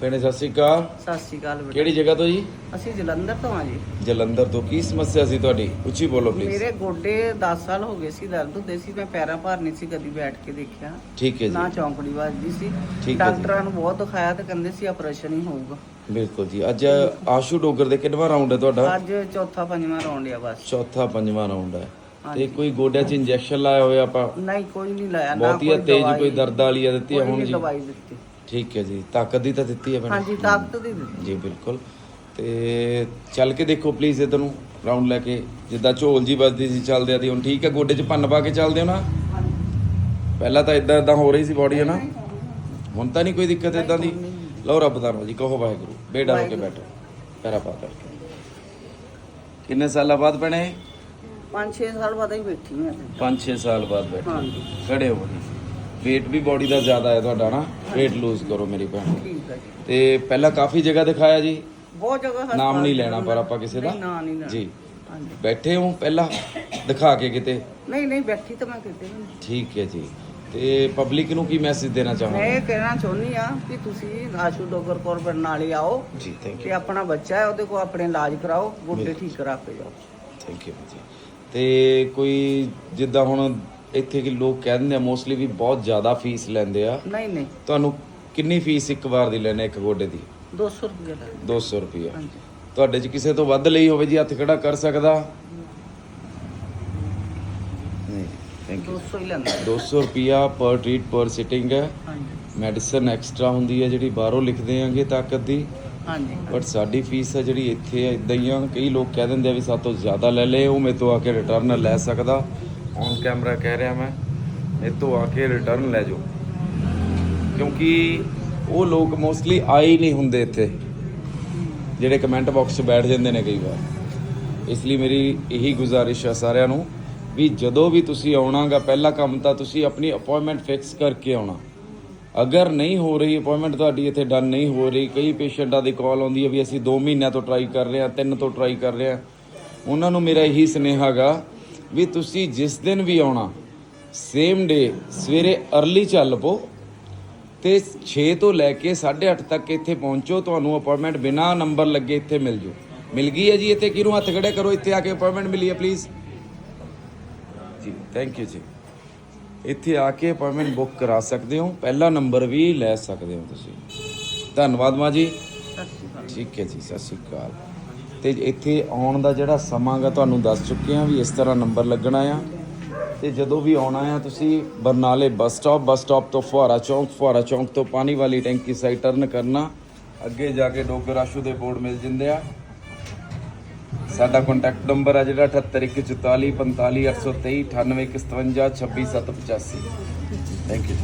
ਭੈਣੇ ਸਤਿ ਸ਼੍ਰੀ ਅਕਾਲ। ਸਤਿ ਸ਼੍ਰੀ ਅਕਾਲ ਬੇਟਾ। ਕਿਹੜੀ ਜਗ੍ਹਾ ਤੋਂ ਜੀ? ਅਸੀਂ ਜਲੰਧਰ ਤੋਂ ਆ ਜੀ। ਜਲੰਧਰ ਤੋਂ। ਕੀ ਸਮੱਸਿਆ ਸੀ ਤੁਹਾਡੀ? ਉੱਚੀ ਬੋਲੋ ਪਲੀਜ਼ ਮੇਰੇ ਗੋਡੇ 10 ਸਾਲ ਹੋ ਗਏ ਸੀ ਦਰਦ ਹੁੰਦੇ ਸੀ ਮੈਂ ਪੈਰਾਂ ਭਾਰ ਨਹੀਂ ਸੀ ਕਦੀ ਬੈਠ ਕੇ ਦੇਖਿਆ। ਠੀਕ ਹੈ ਨਾ ਜੀ ਚੌਂਕੜੀ ਵੱਜਦੀ ਸੀ। ਠੀਕ ਹੈ ਜੀ। ਡਾਕਟਰਾਂ ਨੂੰ ਬਹੁਤ ਦਿਖਾਇਆ ਤੇ ਕਹਿੰਦੇ ਸੀ ਆਪਰੇਸ਼ਨ ਹੀ ਹੋਊਗਾ। ਬਿਲਕੁਲ ਜੀ। ਅੱਜ ਆਸ਼ੂ ਡੋਗਰ ਦੇ ਕਿੰਨਵਾਂ ਰਾਉਂਡ ਹੈ ਤੁਹਾਡਾ? ਅੱਜ ਚੌਥਾ ਪੰਜਵਾਂ ਰਾਉਂਡ ਆ ਬਸ। ਚੌਥਾ ਪੰਜਵਾਂ ਰਾਉਂਡ ਹੈ। ਤੇ। ਕੋਈ ਗੋਡਿਆਂ 'ਚ ਇੰਜੈਕਸ਼ਨ ਲਾਇਆ ਹੋਇਆ ਆਪਾਂ? ਨਹੀਂ ਕੋਈ ਨਹੀਂ ਲਾਇਆ ਨਾ ਬਹੁਤੀ ਤੇਜ਼ ਦਵਾਈ, ਕੋਈ ਦਰਦ ਵਾਲੀ ਆ ਦਿੱਤੀ ਆ ਕੋਈ ਹੁਣ ਨਹੀਂ ਜੀ। ਦਵਾਈ ਦਿੱਤੀ। ਠੀਕ ਹੈ ਜੀ ਤਾਕਤ ਦੀ ਤਾਂ ਦਿੱਤੀ ਹੈ ਹਾਂਜੀ ਤਾਕਤ ਦੀ ਦਿੱਤੀ। ਜੀ ਬਿਲਕੁਲ। ਤੇ ਚੱਲ ਕੇ ਦੇਖੋ ਪਲੀਜ਼ ਇਧਰ ਨੂੰ ਰਾਉਂਡ ਲੈ ਕੇ। ਜਿੱਦਾਂ ਝੋਲ ਜੀ ਵੱਜਦੀ ਸੀ ਚੱਲਦੇ ਆ ਦੀ। ਹੁਣ ਠੀਕ ਹੈ ਗੋਡੇ 'ਚ ਭੰਨ ਪਾ ਕੇ ਚੱਲਦੇ ਹੋ ਨਾ? ਪਹਿਲਾਂ ਤਾਂ ਇਦਾਂ ਇਦਾਂ ਹੋ ਰਹੀ ਸੀ ਬਾਡੀ ਹੈ ਨਾ ਹੁਣ ਤਾਂ ਨਹੀਂ ਕੋਈ ਦਿੱਕਤ ਇਦਾਂ ਦੀ। ਲਓ ਰੱਬ ਦਾ ਨਾਮ ਜੀ ਕਹੋ ਵਾਹਿਗੁਰੂ ਬੇੜਾ ਹੋ ਕੇ ਬੈਠੋ ਪੈਰਾ ਪਾ ਕਰਕੇ। ਕਿੰਨੇ ਸਾਲਾਂ ਬਾਅਦ ਬਣੇ 5-6 ਸਾਲ ਬਾਅਦ ਹੀ ਬੈਠੀ ਹਾਂ। ਇੱਥੇ। 5-6 ਸਾਲ ਬਾਅਦ ਬੈਠੇ। ਖੜੇ ਹੋ ਜੀ weight ਵੀ ਬਾਡੀ ਦਾ ਜ਼ਿਆਦਾ ਹੈ ਤੁਹਾਡਾ ਨਾ weight ਲੂਜ਼ ਕਰੋ ਮੇਰੀ ਭੈਣ ਠੀਕ ਹੈ ਜੀ। ਤੇ ਪਹਿਲਾਂ ਕਾਫੀ ਜਗ੍ਹਾ ਦਿਖਾਇਆ ਜੀ। ਬਹੁਤ ਜਗ੍ਹਾ ਹਸਪਤਾਲ ਨਾਮ ਨਹੀਂ ਲੈਣਾ ਪਰ ਆਪਾਂ ਕਿਸੇ ਦਾ। ਨਹੀਂ, ਨਾਂ ਨਹੀਂ ਲੈਣਾ। ਜੀ। ਹਾਂਜੀ। ਬੈਠੇ ਹੋ ਪਹਿਲਾਂ ਦਿਖਾ ਕੇ ਕਿਤੇ। ਨਹੀਂ ਨਹੀਂ ਬੈਠੀ ਤਾਂ ਮੈਂ ਕਿਤੇ ਨਹੀਂ। ਠੀਕ ਹੈ ਜੀ। ਤੇ ਪਬਲਿਕ ਨੂੰ ਕੀ ਮੈਸੇਜ ਦੇਣਾ ਮੈਂ ਇਹ ਕਹਿਣਾ ਚਾਹੁੰਦੀ ਆ ਕਿ ਤੁਸੀਂ ਆਸ਼ੂ ਡੋਗਰ ਕੌਰ ਬਰਨਾਲੇ ਆਓ। ਜੀ ਥੈਂਕ ਕਿ ਯੂ ਆਪਣਾ ਬੱਚਾ ਹੈ ਉਹਦੇ ਕੋਲ ਆਪਣੇ ਇਲਾਜ ਕਰਾਓ ਗੋਡੇ। ਠੀਕ ਕਰਾ ਕੇ ਜਾਓ। ਥੈਂਕ ਯੂ ਜੀ। ਤੇ ਕੋਈ ਜਿੱਦਾਂ ਹੁਣ ਇੱਥੇ ਕਿ ਲੋਕ ਕਹਿੰਦੇ ਆ ਮੋਸਟਲੀ ਵੀ ਬਹੁਤ ਜ਼ਿਆਦਾ ਫੀਸ ਲੈਂਦੇ ਆ। ਨਹੀਂ ਨਹੀਂ। ਤੁਹਾਨੂੰ ਕਿੰਨੀ ਫੀਸ ਇੱਕ ਵਾਰ ਦੀ ਲੈਣੇ ਇੱਕ ਗੋਡੇ ਦੀ? 200 ਰੁਪਏ ਦਾ 200 ਰੁਪਏ ਹਾਂਜੀ। ਤੁਹਾਡੇ 'ਚ ਕਿਸੇ ਤੋਂ ਵੱਧ ਲਈ ਹੋਵੇ ਜੀ ਹੱਥ ਖੜਾ ਕਰ ਸਕਦਾ? ਨਹੀਂ ਥੈਂਕ ਯੂ 200 ਹੀ ਲੈਂਦਾ। 200 ਰੁਪਿਆ ਪਰ ਟ੍ਰੀਟ ਪਰ ਸਿਟਿੰਗ ਹੈ। ਹਾਂਜੀ। ਮੈਡੀਸਨ ਐਕਸਟਰਾ ਹੁੰਦੀ ਹੈ ਜਿਹੜੀ ਬਾਹਰੋਂ ਲਿਖਦੇ ਆਂਗੇ ਤਾਕਤ ਦੀ। ਹਾਂਜੀ। ਬਟ ਸਾਡੀ ਫੀਸ ਹੈ ਜਿਹੜੀ ਇੱਥੇ ਹੈ ਇਦਾਂ ਹੀ ਆ। ਕਈ ਲੋਕ ਕਹਿ ਦਿੰਦੇ ਆ ਵੀ ਸਾਤੋਂ ਜ਼ਿਆਦਾ ਲੈ ਲਏ ਉਹ ਮੇਰੇ ਤੋਂ ਆ ਕੇ ਰਿਟਰਨ ਲੈ ਸਕਦਾ। ਔਨ ਕੈਮਰਾ ਕਹਿ ਰਿਹਾ ਮੈਂ ਮੇਰੇ ਤੋਂ ਆ ਕੇ ਰਿਟਰਨ ਲੈ ਜਾਓ। ਕਿਉਂਕਿ ਉਹ ਲੋਕ ਮੋਸਟਲੀ ਆਏ ਹੀ ਨਹੀਂ ਹੁੰਦੇ ਇੱਥੇ। ਜਿਹੜੇ ਕਮੈਂਟ ਬਾਕਸ 'ਚ ਬੈਠ ਜਾਂਦੇ ਨੇ ਕਈ ਵਾਰ। ਇਸ ਲਈ ਮੇਰੀ ਇਹੀ ਗੁਜ਼ਾਰਿਸ਼ ਆ ਸਾਰਿਆਂ ਨੂੰ ਵੀ ਜਦੋਂ ਵੀ ਤੁਸੀਂ ਆਉਣਾਗਾ, ਪਹਿਲਾ ਕੰਮ ਤਾਂ ਤੁਸੀਂ ਆਪਣੀ ਅਪਾਇੰਟਮੈਂਟ ਫਿਕਸ ਕਰਕੇ ਆਉਣਾ। ਅਗਰ ਨਹੀਂ ਹੋ ਰਹੀ ਅਪਾਇੰਟਮੈਂਟ ਤੁਹਾਡੀ ਇੱਥੇ ਡਨ ਨਹੀਂ ਹੋ ਰਹੀ। ਕਈ ਪੇਸ਼ੈਂਟਾਂ ਦੀ ਕਾਲ ਆਉਂਦੀ ਹੈ ਵੀ ਅਸੀਂ 2 ਮਹੀਨਿਆਂ ਤੋਂ ਟਰਾਈ ਕਰ ਰਹੇ ਹਾਂ 3 ਤੋਂ ਟਰਾਈ ਕਰ ਰਹੇ ਹਾਂ। ਉਹਨਾਂ ਨੂੰ ਮੇਰਾ ਇਹੀ ਸੁਨੇਹਾ ਗਾ ਵੀ ਤੁਸੀਂ ਜਿਸ ਦਿਨ ਵੀ ਆਉਣਾ ਸੇਮ ਡੇ ਸਵੇਰੇ अर्ਲੀ ਚੱਲ ਪੋ ਤੇ 6 ਤੋਂ ਲੈ ਕੇ 8:30 ਤੱਕ ਇੱਥੇ ਪਹੁੰਚੋ ਤੁਹਾਨੂੰ ਅਪਾਇੰਟਮੈਂਟ ਬਿਨਾ ਨੰਬਰ ਲੱਗੇ ਇੱਥੇ ਮਿਲ ਜੂ। ਮਿਲ ਗਈ ਹੈ ਜੀ ਇੱਥੇ? ਕਿਹਨੂੰ ਹੱਥ ਖੜੇ ਕਰੋ ਇੱਥੇ ਆ ਕੇ ਅਪਾਇੰਟਮੈਂਟ ਮਿਲੀ ਹੈ ਪਲੀਜ਼ ਜੀ ਥੈਂਕ ਯੂ ਜੀ। ਇੱਥੇ ਆ ਕੇ ਅਪਾਇੰਟਮੈਂਟ ਬੁੱਕ ਕਰਾ ਸਕਦੇ ਹੋ ਪਹਿਲਾ ਨੰਬਰ ਵੀ ਲੈ ਸਕਦੇ ਹੋ ਤੁਸੀਂ। ਧੰਨਵਾਦ ਮਾਂ ਜੀ। ਠੀਕ ਹੈ ਜੀ ਸਤਿ ਸ਼੍ਰੀ ਅਕਾਲ। ਤੇ ਇੱਥੇ ਆਉਣ ਦਾ ਜਿਹੜਾ ਸਮਾਂ ਗਾ ਤੁਹਾਨੂੰ ਦੱਸ ਚੁੱਕੇ ਹਾਂ ਵੀ ਇਸ ਤਰ੍ਹਾਂ ਨੰਬਰ ਲੱਗਣਾ ਆ। ਤੇ ਜਦੋਂ ਵੀ ਆਉਣਾ ਆ, ਤੁਸੀਂ ਬਰਨਾਲੇ ਬੱਸ ਸਟਾਪ ਬੱਸ ਸਟਾਪ ਤੋਂ ਫੁਹਾਰਾ ਚੌਂਕ ਫੁਹਾਰਾ ਚੌਂਕ ਤੋਂ ਪਾਣੀ ਵਾਲੀ ਟੈਂਕੀ ਸਾਈਡ ਟਰਨ ਕਰਨਾ। ਅੱਗੇ ਜਾ ਕੇ ਡੋਗਰ ਆਸ਼ੂ ਦੇ ਬੋਰਡ ਮਿਲ ਜਾਂਦੇ ਆ। ਸਾਡਾ ਕੰਟੈਕਟ ਨੰਬਰ ਆ ਜਿਹੜਾ 78144 45 823 98 56 26 785 ਥੈਂਕ ਯੂ